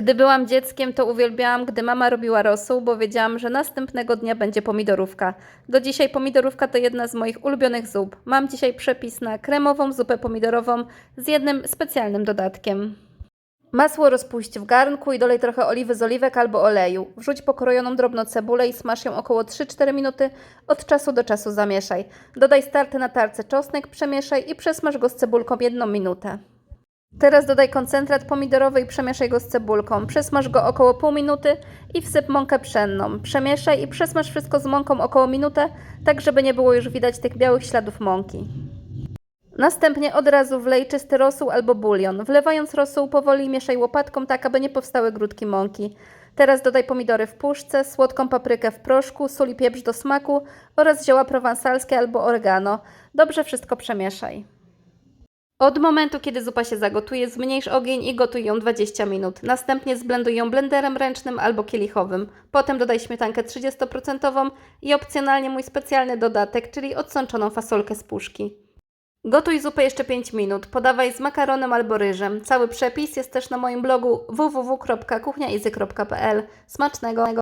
Gdy byłam dzieckiem, to uwielbiałam, gdy mama robiła rosół, bo wiedziałam, że następnego dnia będzie pomidorówka. Do dzisiaj pomidorówka to jedna z moich ulubionych zup. Mam dzisiaj przepis na kremową zupę pomidorową z jednym specjalnym dodatkiem. Masło rozpuść w garnku i dolej trochę oliwy z oliwek albo oleju. Wrzuć pokrojoną drobno cebulę i smaż ją około 3-4 minuty. Od czasu do czasu zamieszaj. Dodaj starty na tarce czosnek, przemieszaj i przesmaż go z cebulką jedną minutę. Teraz dodaj koncentrat pomidorowy i przemieszaj go z cebulką. Przesmaż go około pół minuty i wsyp mąkę pszenną. Przemieszaj i przesmaż wszystko z mąką około minutę, tak żeby nie było już widać tych białych śladów mąki. Następnie od razu wlej czysty rosół albo bulion. Wlewając rosół powoli mieszaj łopatką tak, aby nie powstały grudki mąki. Teraz dodaj pomidory w puszce, słodką paprykę w proszku, sól i pieprz do smaku oraz zioła prowansalskie albo oregano. Dobrze wszystko przemieszaj. Od momentu, kiedy zupa się zagotuje, zmniejsz ogień i gotuj ją 20 minut. Następnie zblenduj ją blenderem ręcznym albo kielichowym. Potem dodaj śmietankę 30% i opcjonalnie mój specjalny dodatek, czyli odsączoną fasolkę z puszki. Gotuj zupę jeszcze 5 minut. Podawaj z makaronem albo ryżem. Cały przepis jest też na moim blogu www.kuchniaizy.pl. Smacznego!